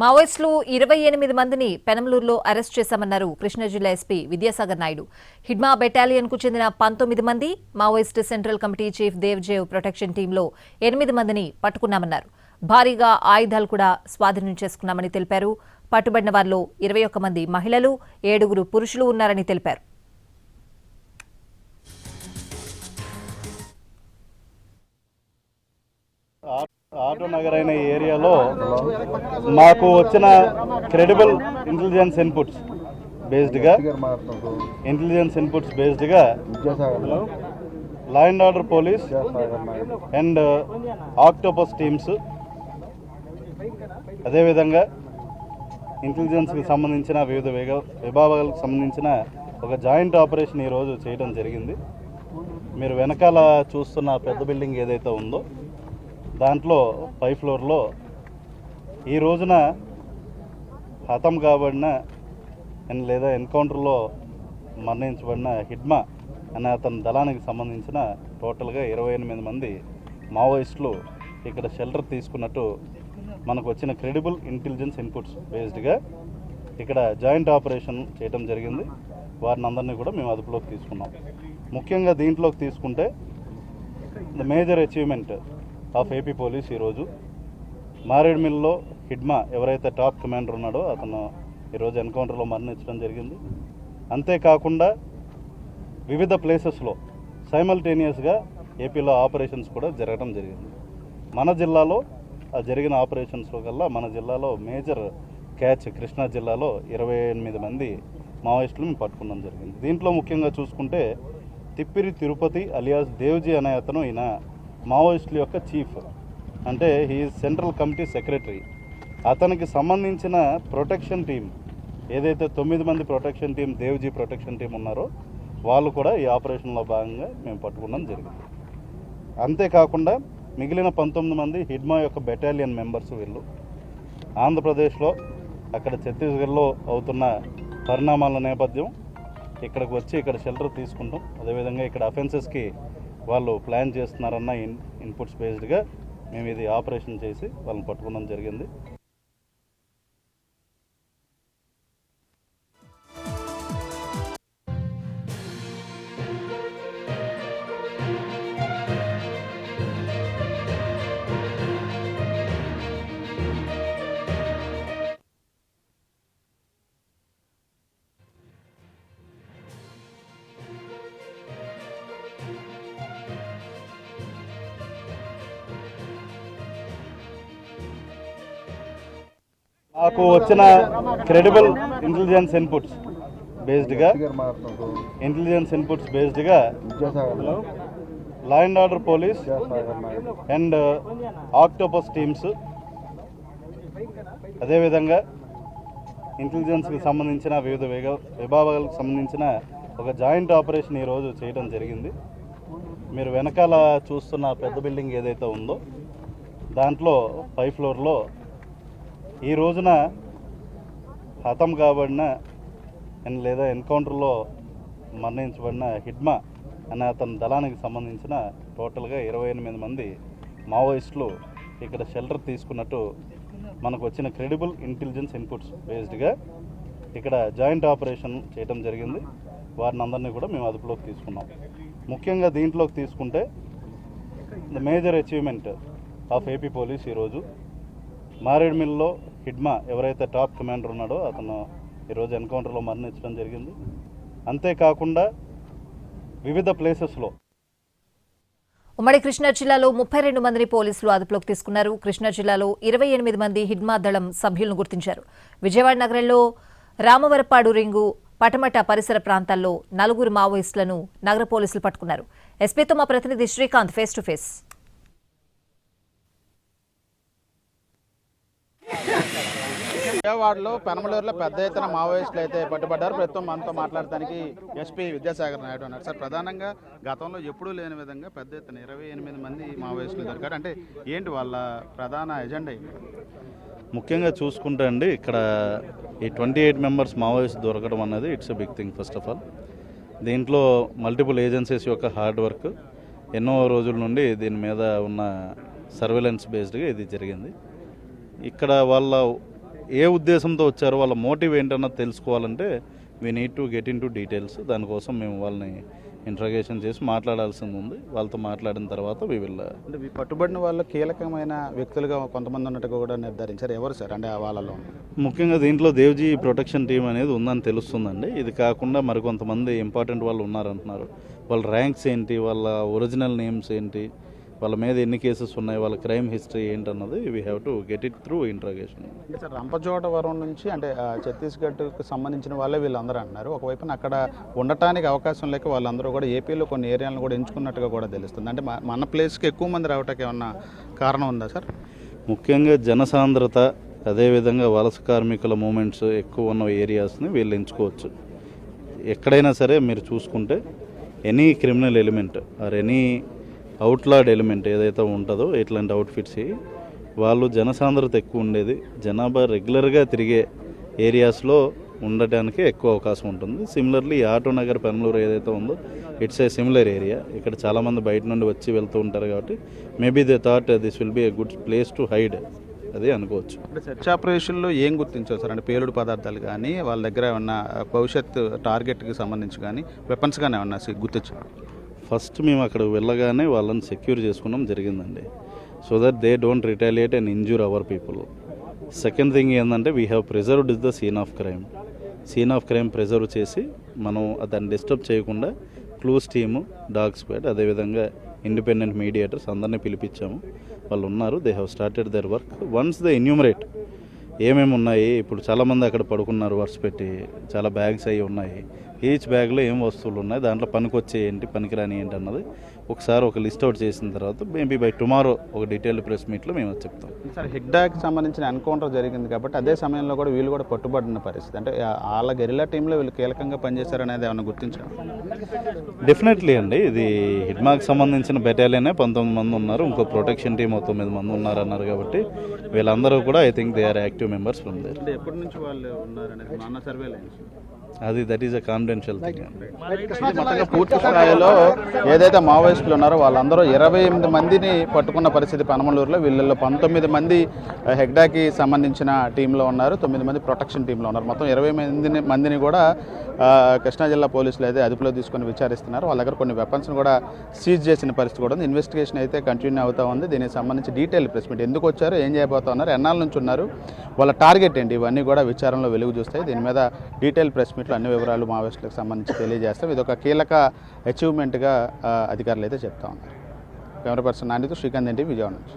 మావోయిస్టులు ఇరవై ఎనిమిది మందిని పెనమలూరులో అరెస్ట్ చేశామన్నారు కృష్ణా జిల్లా ఎస్పీ విద్యాసాగర్ నాయుడు. హిడ్మా బెటాలియన్కు చెందిన పంతొమ్మిది మంది Maoist central committee chief Devji protection టీంలో ఎనిమిది మందిని పట్టుకున్నామన్నారు. భారీగా ఆయుధాలు కూడా స్వాధీనం చేసుకున్నామని తెలిపారు. పట్టుబడిన వారిలో ఇరవై ఒక్క మంది మహిళలు ఏడుగురు పురుషులు ఉన్నారని తెలిపారు. ఆటో నగర్ అయిన ఏరియాలో మాకు వచ్చిన క్రెడిబుల్ ఇంటెలిజెన్స్ ఇన్పుట్స్ బేస్డ్గా intelligence inputs బేస్డ్గా law and order police and Octopus teams అదేవిధంగా ఇంటెలిజెన్స్కి సంబంధించిన వివిధ విగ విభాగాలకు సంబంధించిన ఒక జాయింట్ ఆపరేషన్ ఈరోజు చేయడం జరిగింది. మీరు వెనకాల చూస్తున్న పెద్ద బిల్డింగ్ ఏదైతే ఉందో దాంట్లో పై ఫ్లోర్లో ఈ రోజున హతం కాబడిన లేదా ఎన్కౌంటర్లో మరణించబడిన హిడ్మా అనే అతని దళానికి సంబంధించిన టోటల్గా ఇరవై ఎనిమిది మంది మావోయిస్టులు ఇక్కడ షెల్టర్ తీసుకున్నట్టు మనకు వచ్చిన క్రెడిబుల్ ఇంటెలిజెన్స్ ఇన్పుట్స్ బేస్డ్గా ఇక్కడ జాయింట్ ఆపరేషన్ చేయడం జరిగింది. వారిని అందరినీ కూడా మేము అదుపులోకి తీసుకున్నాం. ముఖ్యంగా దీంట్లోకి తీసుకుంటే the major achievement of AP police ఈరోజు. మారేడుమిల్లో హిడ్మా ఎవరైతే టాప్ కమాండర్ ఉన్నాడో అతను ఈరోజు ఎన్కౌంటర్లో మరణించడం జరిగింది. అంతేకాకుండా వివిధ ప్లేసెస్లో సైమల్టేనియస్గా ఏపీలో ఆపరేషన్స్ కూడా జరగడం జరిగింది. మన జిల్లాలో జరిగిన ఆపరేషన్స్లో కల్లా మన జిల్లాలో మేజర్ క్యాచ్ కృష్ణా జిల్లాలో ఇరవై ఎనిమిది మంది మావోయిస్టులు మేము పట్టుకున్నాం జరిగింది. దీంట్లో ముఖ్యంగా చూసుకుంటే తిప్పిరి తిరుపతి అలియాస్ దేవ్జీ అనే అతను ఈయన మావోయిస్టుల యొక్క చీఫ్. అంటే హీ సెంట్రల్ కమిటీ సెక్రటరీ. అతనికి సంబంధించిన ప్రొటెక్షన్ టీం ఏదైతే తొమ్మిది మంది protection team Devji protection team ఉన్నారో వాళ్ళు కూడా ఈ ఆపరేషన్లో భాగంగా మేము పట్టుకోవడం జరిగింది. అంతేకాకుండా మిగిలిన పంతొమ్మిది మంది హిడ్మా యొక్క బెటాలియన్ మెంబర్స్ వీళ్ళు. ఆంధ్రప్రదేశ్లో అక్కడ ఛత్తీస్గఢ్లో అవుతున్న పరిణామాల నేపథ్యం ఇక్కడికి వచ్చి ఇక్కడ షెల్టర్ తీసుకుంటాం. అదేవిధంగా ఇక్కడ అఫెన్సెస్కి వాళ్ళు ప్లాన్ చేస్తున్నారన్న ఇన్ ఇన్పుట్స్ బేస్డ్గా మేము ఇది ఆపరేషన్ చేసి వాళ్ళని పట్టుకోవడం జరిగింది. మాకు వచ్చిన క్రెడిబుల్ ఇంటెలిజెన్స్ ఇన్పుట్స్ బేస్డ్గా intelligence inputs బేస్డ్గా law and order police and Octopus teams అదేవిధంగా ఇంటెలిజెన్స్కి సంబంధించిన వివిధ విగ విభాగాలకు సంబంధించిన ఒక జాయింట్ ఆపరేషన్ ఈరోజు చేయడం జరిగింది. మీరు వెనకాల చూస్తున్న పెద్ద బిల్డింగ్ ఏదైతే ఉందో దాంట్లో పై ఫ్లోర్లో ఈ రోజున హతం కాబడిన లేదా ఎన్కౌంటర్లో మరణించబడిన హిడ్మా అనే అతని దళానికి సంబంధించిన టోటల్గా ఇరవై ఎనిమిది మంది మావోయిస్టులు ఇక్కడ షెల్టర్ తీసుకున్నట్టు మనకు వచ్చిన క్రెడిబుల్ ఇంటెలిజెన్స్ ఇన్పుట్స్ బేస్డ్గా ఇక్కడ జాయింట్ ఆపరేషన్ చేయడం జరిగింది. వారిని అందరినీ కూడా మేము అదుపులోకి తీసుకున్నాం. ముఖ్యంగా దీంట్లోకి తీసుకుంటే the major achievement of AP police ఈరోజు మారేడుమిల్లో హిడ్మా ఎవరైతే టాప్ కమాండర్ ఉన్నాడో అతను ఈరోజు ఎన్కౌంటర్లో మరణించడం జరిగింది. అంతేకాకుండా వివిధ ప్లేసెస్లో ఉమ్మడి కృష్ణా జిల్లాలో ముప్పై రెండు మందిని పోలీసులు అదుపులోకి తీసుకున్నారు. కృష్ణా జిల్లాలో ఇరవై ఎనిమిది మంది హిడ్మా దళం సభ్యులను గుర్తించారు. విజయవాడ నగరంలో రామవరపాడు రింగు పటమట పరిసర ప్రాంతాల్లో నలుగురు మావోయిస్టులను నగర పోలీసులు పట్టుకున్నారు. ఎస్పీతో మా ప్రతినిధి శ్రీకాంత్ ఫేస్ టు ఫేస్. విజయవాడలో పెనమలూరులో పెద్ద ఎత్తున మావోయిస్టులు అయితే పట్టుబడ్డారు. ప్రస్తుతం మనతో మాట్లాడడానికి ఎస్పీ విద్యాసాగర్ నాయుడు అన్నారు సార్ ప్రధానంగా గతంలో ఎప్పుడూ లేని విధంగా పెద్ద ఎత్తున ఇరవై ఎనిమిది మంది మావోయిస్టులు దొరికారు. అంటే ఏంటి వాళ్ళ ప్రధాన ఎజెండా ముఖ్యంగా చూసుకుంటే అండి ఇక్కడ ఈ ట్వంటీ ఎయిట్ మెంబర్స్ మావోయిస్ట్ దొరకడం అన్నది it's a big thing first of all. దీంట్లో మల్టిపుల్ ఏజెన్సీస్ యొక్క హార్డ్ వర్క్ ఎన్నో రోజుల నుండి దీని మీద ఉన్న సర్వేలెన్స్ బేస్డ్గా ఇది జరిగింది. ఇక్కడ వాళ్ళ ఏ ఉద్దేశంతో వచ్చారో వాళ్ళ మోటివ్ ఏంటన్నది తెలుసుకోవాలంటే we need to get into details దానికోసం మేము వాళ్ళని ఇంట్రగేషన్ చేసి మాట్లాడాల్సింది ఉంది. వాళ్ళతో మాట్లాడిన తర్వాత వి విల్ అంటే ఈ పట్టుబడిన వాళ్ళు కీలకమైన వ్యక్తులుగా కొంతమంది ఉన్నట్టుగా కూడా నిర్ధారించారు. ఎవరు సార్? అంటే వాళ్ళలో ముఖ్యంగా దీంట్లో దేవ్జీ ప్రొటెక్షన్ టీం అనేది ఉందని తెలుస్తుందండి. ఇది కాకుండా మరికొంతమంది ఇంపార్టెంట్ వాళ్ళు ఉన్నారంటున్నారు. వాళ్ళ ర్యాంక్స్ ఏంటి? వాళ్ళ ఒరిజినల్ నేమ్స్ ఏంటి? వాళ్ళ మీద ఎన్ని కేసెస్ ఉన్నాయి వాళ్ళ క్రైమ్ హిస్టరీ ఏంటన్నది we have to get it through interrogation sir Rampachodavaram నుంచి అంటే ఛత్తీస్గఢ్కి సంబంధించిన వాళ్ళే వీళ్ళందరూ అంటున్నారు. ఒకవైపున అక్కడ ఉండటానికి అవకాశం లేక వాళ్ళందరూ కూడా ఏపీలో కొన్ని ఏరియాలను కూడా ఎంచుకున్నట్టుగా కూడా తెలుస్తుంది. అంటే మన ప్లేస్కి ఎక్కువ మంది రావటానికి ఏమన్నా కారణం ఉందా సార్? ముఖ్యంగా జనసాంద్రత అదేవిధంగా వలస కార్మికుల మూమెంట్స్ ఎక్కువ ఉన్న ఏరియాస్ని వీళ్ళు ఎంచుకోవచ్చు. ఎక్కడైనా సరే మీరు చూసుకుంటే any criminal element or any outlawed element ఏదైతే ఉంటుందో ఇట్లాంటి అవుట్ఫిట్స్ వాళ్ళు జనసాంద్రత ఎక్కువ ఉండేది. జనాభా రెగ్యులర్గా తిరిగే ఏరియాస్లో ఉండటానికి ఎక్కువ అవకాశం ఉంటుంది. సిమిలర్లీ ఆటో నగర్ పెనలూరు ఏదైతే ఉందో ఇట్స్ ఏ సిమిలర్ ఏరియా ఇక్కడ చాలామంది బయట నుండి వచ్చి వెళ్తూ ఉంటారు కాబట్టి maybe they thought this will be a good place to hide అది అనుకోవచ్చు. అంటే ఏం గుర్తించవచ్చు సార్? అంటే పేలుడు పదార్థాలు కానీ వాళ్ళ దగ్గర ఏమన్నా భవిష్యత్ టార్గెట్కి సంబంధించి కానీ వెపన్స్ కానీ ఏమన్నా గుర్తించారు? ఫస్ట్ మేము అక్కడ వెళ్ళగానే వాళ్ళని సెక్యూర్ చేసుకోవడం జరిగిందండి. So that they don't retaliate and injure our people second thing ఏంటంటే we have preserved is the scene of crime scene of crime preserve చేసి మనం దాన్ని డిస్టర్బ్ చేయకుండా క్లూస్ టీము డాగ్ స్క్వాడ్ అదేవిధంగా ఇండిపెండెంట్ మీడియేటర్స్ అందరినీ పిలిపించాము. వాళ్ళు ఉన్నారు they have started their work once the enumerate ఏమేమి ఉన్నాయి ఇప్పుడు చాలామంది అక్కడ పడుకున్నారు వర్స్ పెట్టి చాలా బ్యాగ్స్ అవి ఉన్నాయి. ఈచ్ బ్యాగ్లో ఏం వస్తువులు ఉన్నాయి? దాంట్లో పనికొచ్చే ఏంటి? పనికిరాని ఏంటి అన్నది ఒకసారి ఒక లిస్ట్ అవుట్ చేసిన తర్వాత మేబీ బై టుమారో ఒక డీటెయిల్డ్ ప్రెస్ మీట్లో మేము చెప్తాం. సార్ హిగ్డాకి సంబంధించిన ఎన్కౌంటర్ జరిగింది కాబట్టి అదే సమయంలో కూడా వీళ్ళు కూడా పట్టుబడిన పరిస్థితి. అంటే వాళ్ళ గెరిలా టీంలో వీళ్ళు కీలకంగా పనిచేశారనేది ఏమైనా గుర్తించారు డెఫినెట్లీ అండి. ఇది హిడ్మాకి సంబంధించిన బెటాలియనే పంతొమ్మిది మంది ఉన్నారు. ఇంకో ప్రొటెక్షన్ టీం ఒక తొమ్మిది మంది ఉన్నారు అన్నారు కాబట్టి వీళ్ళందరూ కూడా I think they are active members from there ఎప్పటి నుంచి వాళ్ళు ఉన్నారనేది మన సర్వేలో అది that is a confidential thing పూర్తి స్థాయిలో ఏదైతే మావోయిస్టులు ఉన్నారో వాళ్ళందరూ ఇరవై ఎనిమిది మందిని పట్టుకున్న పరిస్థితి పనమలూరులో. వీళ్ళల్లో పంతొమ్మిది మంది హెగ్డాకి సంబంధించిన టీంలో ఉన్నారు. తొమ్మిది మంది ప్రొటెక్షన్ టీంలో ఉన్నారు. మొత్తం ఇరవై మందిని మందిని కూడా కృష్ణా జిల్లా పోలీసులు అయితే అదుపులో తీసుకొని విచారిస్తున్నారు. వాళ్ళ దగ్గర కొన్ని వెపన్స్ని కూడా సీజ్ చేసిన పరిస్థితి కూడా ఉంది. ఇన్వెస్టిగేషన్ అయితే కంటిన్యూ అవుతా ఉంది. దీనికి సంబంధించి డీటెయిల్ ప్రెస్ మీట్ ఎందుకు వచ్చారు? ఏం చేయబోతా ఉన్నారు? ఎన్నాళ్ళ నుంచి ఉన్నారు? వాళ్ళ టార్గెట్ ఏంటి? ఇవన్నీ కూడా విచారణలో వెలుగు చూస్తాయి. దీని మీద డీటెయిల్ ప్రెస్ ఇట్లా అన్ని వివరాలు మావోయిస్టులకు సంబంధించి తెలియజేస్తాం. ఇది ఒక కీలక అచీవ్మెంట్గా అధికారులు అయితే చెప్తా ఉన్నారు. కెమెరా పర్సన్ నానితో శ్రీకాంత్ ఏంటి విజయవాడ నుంచి.